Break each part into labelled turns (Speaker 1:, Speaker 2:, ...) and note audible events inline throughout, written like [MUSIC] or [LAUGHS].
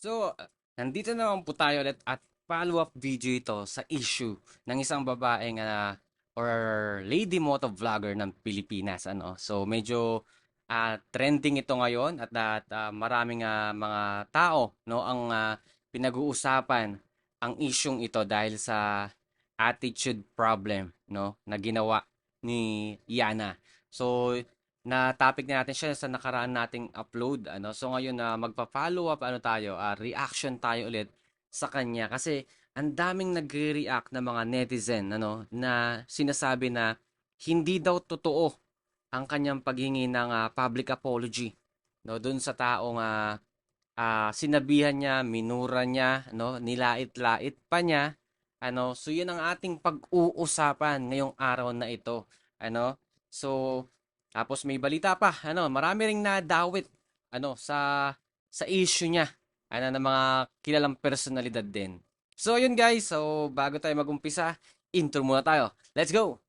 Speaker 1: So, nandito naman po tayo ulit at follow-up video ito sa issue ng isang babaeng ah, or lady moto vlogger ng Pilipinas ano. So, medyo ah, trending ito ngayon at, at ah, maraming ah, mga tao no ang ah, pinag-uusapan ang isyung ito dahil sa attitude problem no na ginawa ni Yana. So, na topic na natin siya sa nakaraan nating upload ano? So ngayon na magpa-follow up ano tayo ah, reaction tayo ulit sa kanya. Kasi ang daming nagre-react na mga netizen ano? Na sinasabi na hindi daw totoo ang kanyang paghingi ng ah, public apology no? Doon sa taong ah, ah, sinabihan niya minura niya no? Nilait-lait pa niya ano? So yun ang ating pag-uusapan ngayong araw na ito ano? So tapos may balita pa, ano, marami ring nadawit ano sa sa issue niya. Ano ng mga kilalang personalidad din. So yun guys, so bago tayo magumpisa, intro muna tayo. Let's go.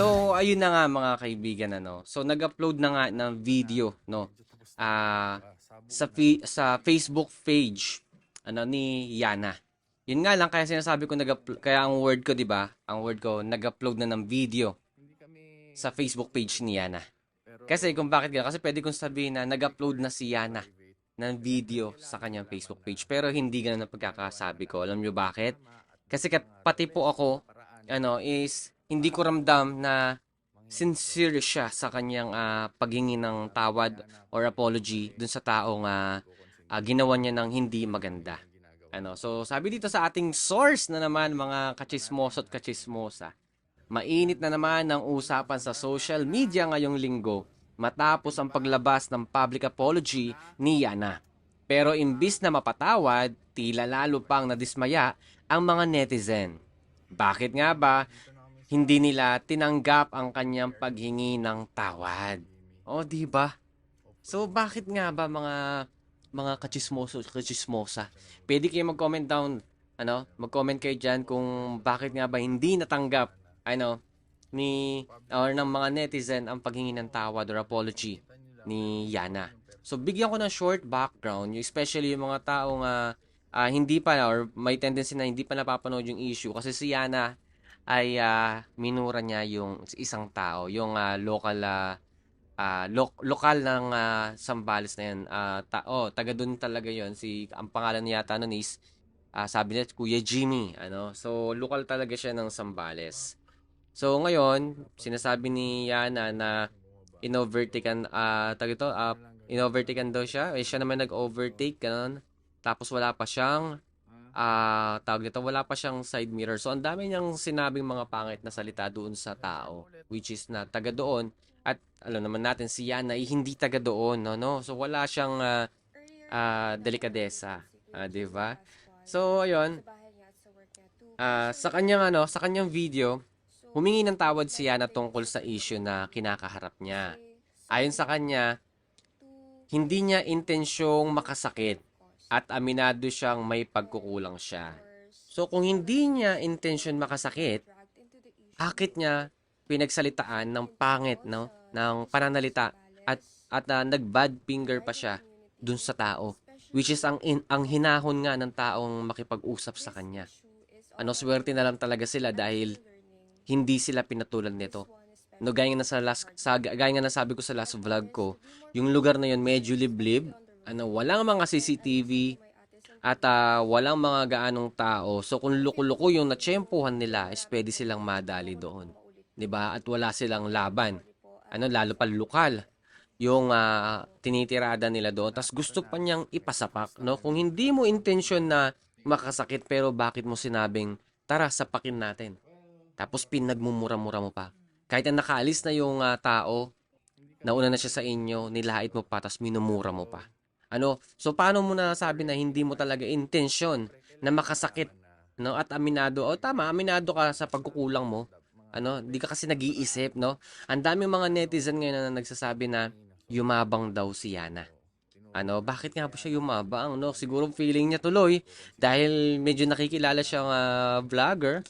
Speaker 1: So ayun na nga mga kaibigan ano. So nag-upload na nga ng video no. Ah sa sa Facebook page ano ni Yana. Yun nga lang kaya sinasabi ko nag kaya ang word ko 'di ba? Ang word ko nag-upload na ng video sa Facebook page ni Yana. Kasi kung bakit ganun, kasi pwede kong sabihin na nag-upload na si Yana ng video sa kanyang Facebook page. Pero hindi ganun ang pagkakasabi ko. Alam nyo bakit? Kasi pati po ako, ano, is hindi ko ramdam na sincere siya sa kanyang ah, paghingi ng tawad or apology dun sa taong ah, ah, ginawa niya ng hindi maganda. Ano, so sabi dito sa ating source na naman mga kachismoso at kachismosa. Mainit na naman ang usapan sa social media ngayong linggo matapos ang paglabas ng public apology ni Yana. Pero imbis na mapatawad, tila lalo pang nadismaya ang mga netizen. Bakit nga ba hindi nila tinanggap ang kanyang paghingi ng tawad? O, di ba? So, bakit nga ba mga mga kachismoso kachismosa? Pwede kayo mag-comment down, ano, mag-comment kayo dyan kung bakit nga ba hindi natanggap, ano, ni or ng mga netizen ang paghingi ng tawad or apology ni Yana. So bigyan ko ng short background, especially yung mga taong ah, ah, hindi pa or may tendency na hindi pa napapanood yung issue kasi si Yana ay ah, minura niya yung isang tao, yung ah, local ah, ah, lo- lokal ng ah, Sambales na yan. Ah, ta- oh, taga doon talaga yon si ang pangalan niya yata nun is ah, sabi niya Kuya Jimmy, ano. So lokal talaga siya ng Sambales. So ngayon, sinasabi ni Yana na inovertaken ah tag ito, ah, inovertaken daw siya. Eh, siya naman nag-overtake ganun. Tapos wala pa siyang ah tawag dito, wala pa siyang side mirror. So ang dami niyang sinabing mga pangit na salita doon sa tao which is na taga doon at alam naman natin si Yana ay hindi taga doon, no, no. So wala siyang ah, ah, delikadesa, ah, 'di ba? So ayun, ah, sa kanyang ano, sa kanyang video, humingi ng tawad si Yana tungkol sa issue na kinakaharap niya. Ayon sa kanya, hindi niya intensyong makasakit at aminado siyang may pagkukulang siya. So kung hindi niya intensyon makasakit, bakit niya pinagsalitaan ng pangit no ng pananalita at at uh, nag-bad finger pa siya dun sa tao which is ang in, ang hinahon nga ng taong makipag-usap sa kanya. Ano swerte na lang talaga sila dahil hindi sila pinatulan nito. No, gaya nga na sa last, sa, gaya nga na sabi ko sa last vlog ko, yung lugar na yun medyo liblib, ano, walang mga CCTV, at ah, walang mga gaanong tao. So kung luko-luko yung natsyempohan nila, is pwede silang madali doon. 'Di ba? At wala silang laban. Ano, lalo pa lokal yung ah, tinitirada nila doon. Tapos gusto pa niyang ipasapak, no? Kung hindi mo intensyon na makasakit, pero bakit mo sinabing, tara, sapakin natin. Tapos pinagmumura-mura mo pa. Kahit na nakaalis na yung ah, tao, nauna na siya sa inyo, nilait mo pa, tapos minumura mo pa. Ano? So paano mo nasabi na hindi mo talaga intensyon na makasakit, no? At aminado, o tama, aminado ka sa pagkukulang mo. Ano, di ka kasi nag-iisip, no? Ang daming mga netizen ngayon na nagsasabi na yumabang daw si Yana. Ano, bakit nga ba siya yumabang, no? Siguro feeling niya tuloy dahil medyo nakikilala siyang ah, vlogger,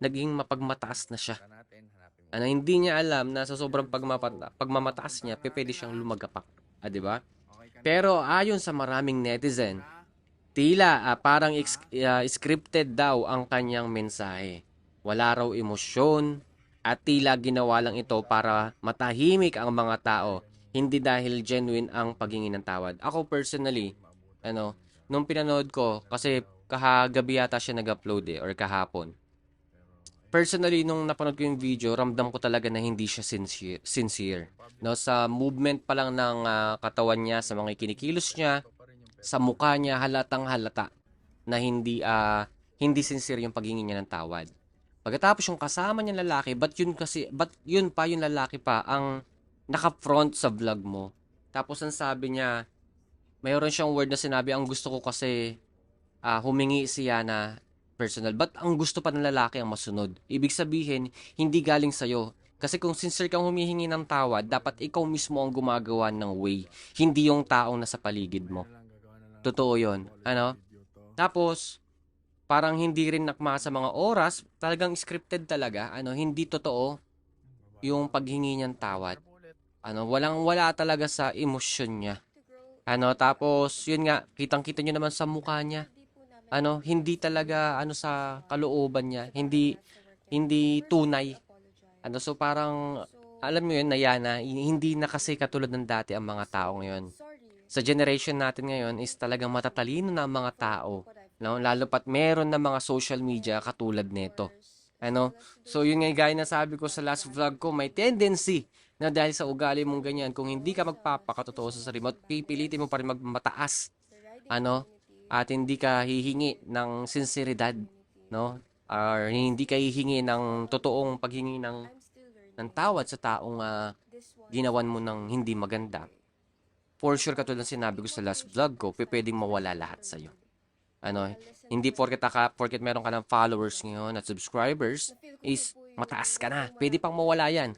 Speaker 1: naging mapagmataas na siya. Ano, hindi niya alam na sa sobrang pagmapata, pagmamataas niya, pe- pwede siyang lumagapak. Ah, di ba? Pero ayon sa maraming netizen, tila ah, parang ah, scripted daw ang kanyang mensahe. Wala raw emosyon at tila ginawa lang ito para matahimik ang mga tao, hindi dahil genuine ang paghingi ng tawad. Ako personally, ano, nung pinanood ko, kasi kahagabi yata siya nag-upload eh, or kahapon. Personally, nung napanood ko yung video, ramdam ko talaga na hindi siya sincere. sincere. No, sa movement pa lang ng ah, katawan niya, sa mga kinikilos niya, sa mukha niya, halatang halata na hindi ah, hindi sincere yung paghingi niya ng tawad. Pagkatapos yung kasama niya lalaki, but yun kasi, but yun pa yung lalaki pa ang naka-front sa vlog mo. Tapos ang sabi niya, mayroon siyang word na sinabi, ang gusto ko kasi ah, humingi siya na personal. But ang gusto pa ng lalaki ang masunod. Ibig sabihin, hindi galing sa'yo. Kasi kung sincere kang humihingi ng tawad, dapat ikaw mismo ang gumagawa ng way. Hindi yung taong nasa paligid mo. Totoo yon Ano? Tapos, parang hindi rin nakma sa mga oras, talagang scripted talaga. Ano, hindi totoo yung paghingi niyang tawad. Ano, walang wala talaga sa emosyon niya. Ano, tapos, yun nga, kitang-kita nyo naman sa mukha niya. Ano, hindi talaga, ano sa kalooban niya. Hindi, hindi tunay. Ano, so parang, alam mo yun, Nayana, hindi na kasi katulad ng dati ang mga tao ngayon. Sa generation natin ngayon is talagang matatalino na ang mga tao. No? Lalo pat meron na mga social media katulad nito. Ano? So yun nga gaya na sabi ko sa last vlog ko, may tendency na dahil sa ugali mong ganyan, kung hindi ka magpapakatotoo sa sarili mo, pipilitin mo pa rin magmataas, ano, at hindi ka hihingi ng sinseridad, no? Or hindi ka hihingi ng totoong paghingi ng, ng tawad sa taong ah, ginawan mo ng hindi maganda. For sure, katulad sinabi ko sa last vlog ko, pwedeng mawala lahat sa'yo. Ano, hindi porket, ka, porket meron ka ng followers ngayon at subscribers, is mataas ka na. Pwede pang mawala yan.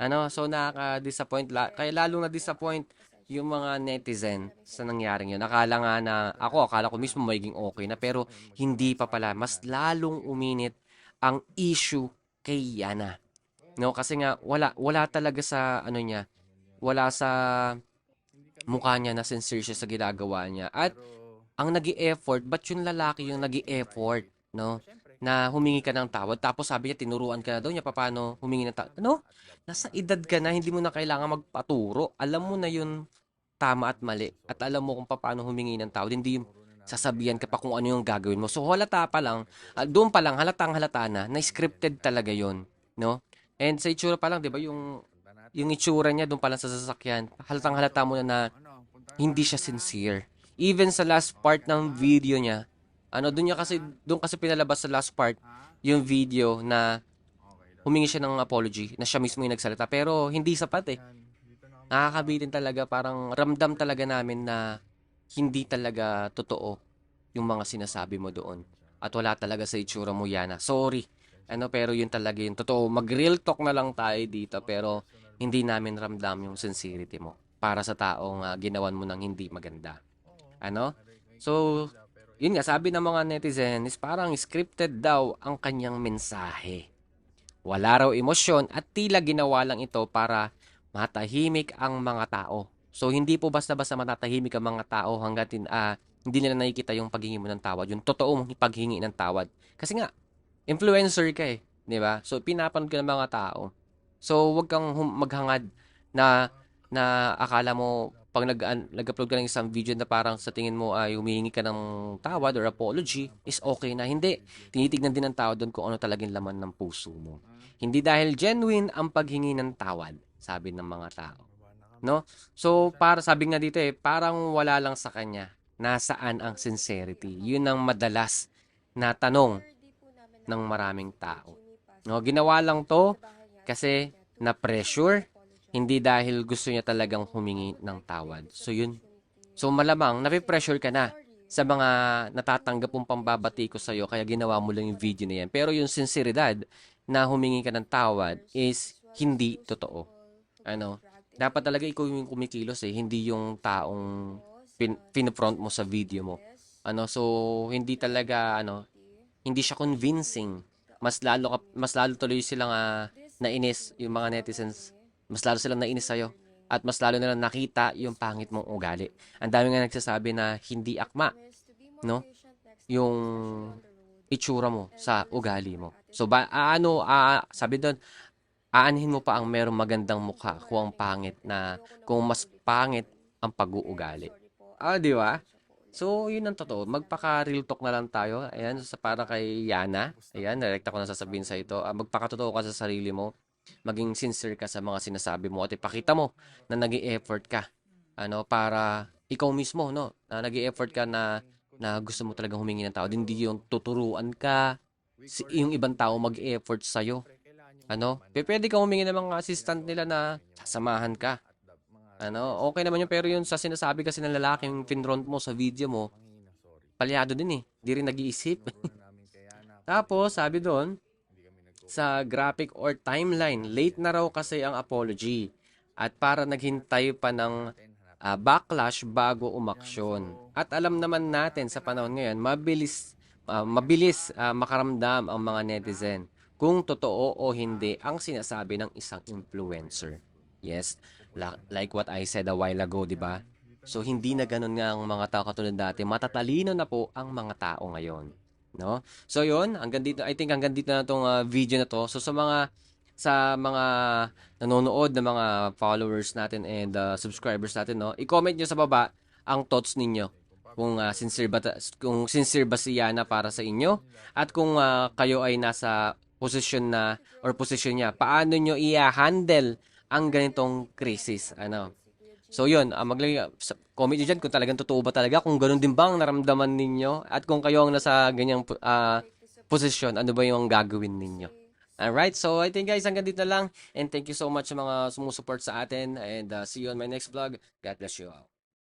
Speaker 1: Ano, so nakaka-disappoint, la- kaya lalong na-disappoint yung mga netizen sa nangyaring yun. Akala nga na, ako, akala ko mismo magiging okay na, pero hindi pa pala. Mas lalong uminit ang issue kay Yana. No, kasi nga, wala, wala talaga sa, ano niya, wala sa mukha niya na sincere siya sa ginagawa niya. At ang nag effort ba't yung lalaki yung nag effort no? Na humingi ka ng tawad. Tapos sabi niya, tinuruan ka na daw niya paano humingi ng tawad. Ano? Nasa edad ka na, hindi mo na kailangan magpaturo. Alam mo na yun tama at mali. At alam mo kung paano humingi ng tawad. Hindi yung sasabihan ka pa kung ano yung gagawin mo. So halata pa lang, ah, doon pa lang, halatang halata na, na scripted talaga yon no? And sa itsura pa lang, di ba, yung, yung itsura niya doon pa lang sa sasakyan, halatang halata mo na na hindi siya sincere. Even sa last part ng video niya, ano, doon niya kasi, doon kasi pinalabas sa last part, yung video na humingi siya ng apology, na siya mismo yung nagsalita. Pero hindi sapat eh. Nakakabitin talaga, parang ramdam talaga namin na hindi talaga totoo yung mga sinasabi mo doon. At wala talaga sa itsura mo, Yana. Sorry. Ano, pero yun talaga yung totoo. Mag-real talk na lang tayo dito, pero hindi namin ramdam yung sincerity mo para sa taong ah, ginawan mo ng hindi maganda. Ano? So, yun nga, sabi ng mga netizen is parang scripted daw ang kanyang mensahe. Wala raw emosyon at tila ginawa lang ito para matahimik ang mga tao. So, hindi po basta-basta matatahimik ang mga tao hanggat ah, hindi nila nakikita yung paghingi mo ng tawad, yung totoong paghingi ng tawad. Kasi nga, influencer ka eh, di ba? So, pinapanood ka ng mga tao. So, wag kang maghangad na na akala mo pag nag nag-upload ka ng isang video na parang sa tingin mo ay humihingi ka ng tawad or apology is okay na. Hindi. Tinitignan din ng tao doon kung ano talagang laman ng puso mo. Hindi dahil genuine ang paghingi ng tawad, sabi ng mga tao. No? So, para sabi nga dito eh, parang wala lang sa kanya. Nasaan ang sincerity? Yun ang madalas na tanong ng maraming tao. No, ginawa lang to kasi na pressure hindi dahil gusto niya talagang humingi ng tawad. So yun. So malamang nape-pressure ka na sa mga natatanggap mong pambabati ko sa'yo kaya ginawa mo lang yung video na yan. Pero yung sinseridad na humingi ka ng tawad is hindi totoo. Ano? dapat talaga ikaw yung kumikilos eh, hindi yung taong pin, pinfront mo sa video mo. Ano, so hindi talaga ano, hindi siya convincing. Mas lalo ka, mas lalo tuloy silang ah, nainis yung mga netizens. Mas lalo silang nainis sa'yo. At mas lalo nilang nakita yung pangit mong ugali. Ang dami nga nagsasabi na hindi akma, no? Yung itsura mo sa ugali mo. So, ba, ano, ah, sabi doon, aanhin mo pa ang merong magandang mukha kung ang pangit na, kung mas pangit ang pag-uugali. Ah, di ba? So, yun ang totoo. Magpaka-real talk na lang tayo. Ayan, sa para kay Yana. Ayan, direkta ko na sasabihin sa ito. Ah, magpakatotoo ka sa sarili mo. Maging sincere ka sa mga sinasabi mo at ipakita mo na nag effort ka. Ano, para ikaw mismo, no? Na nag effort ka na na gusto mo talagang humingi ng tao. Hindi yung tuturuan ka, si, yung ibang tao mag-effort sa'yo. Ano? P- Pwede ka humingi ng mga assistant nila na sasamahan ka. Ano? Okay naman yun, pero yun sa sinasabi kasi ng lalaking finront mo sa video mo, palyado din eh. Di rin nag-iisip. [LAUGHS] Tapos, sabi doon, sa graphic or timeline, late na raw kasi ang apology. At para naghintay pa ng ah, backlash bago umaksyon. At alam naman natin sa panahon ngayon, mabilis ah, mabilis ah, makaramdam ang mga netizen kung totoo o hindi ang sinasabi ng isang influencer. Yes, like what I said a while ago, di ba? So hindi na ganun nga ang mga tao katulad dati. Matatalino na po ang mga tao ngayon, no? So yun, hanggang dito I think hanggang dito na tong ah, video na to. So sa mga sa mga nanonood na mga followers natin and uh, subscribers natin, no? I-comment nyo sa baba ang thoughts ninyo. Kung uh, sincere ba kung sincere ba si Yana para sa inyo at kung uh, kayo ay nasa posisyon na or posisyon niya, paano nyo i-handle ang ganitong crisis, ano? So yun, uh, maglagay comment nyo dyan kung talagang totoo ba talaga, kung ganun din ba ang naramdaman ninyo at kung kayo ang nasa ganyang uh, posisyon, ano ba yung gagawin ninyo? Alright, so I think guys, hanggang dito lang. And thank you so much sa mga sumusuport sa atin. And uh, see you on my next vlog. God bless you all.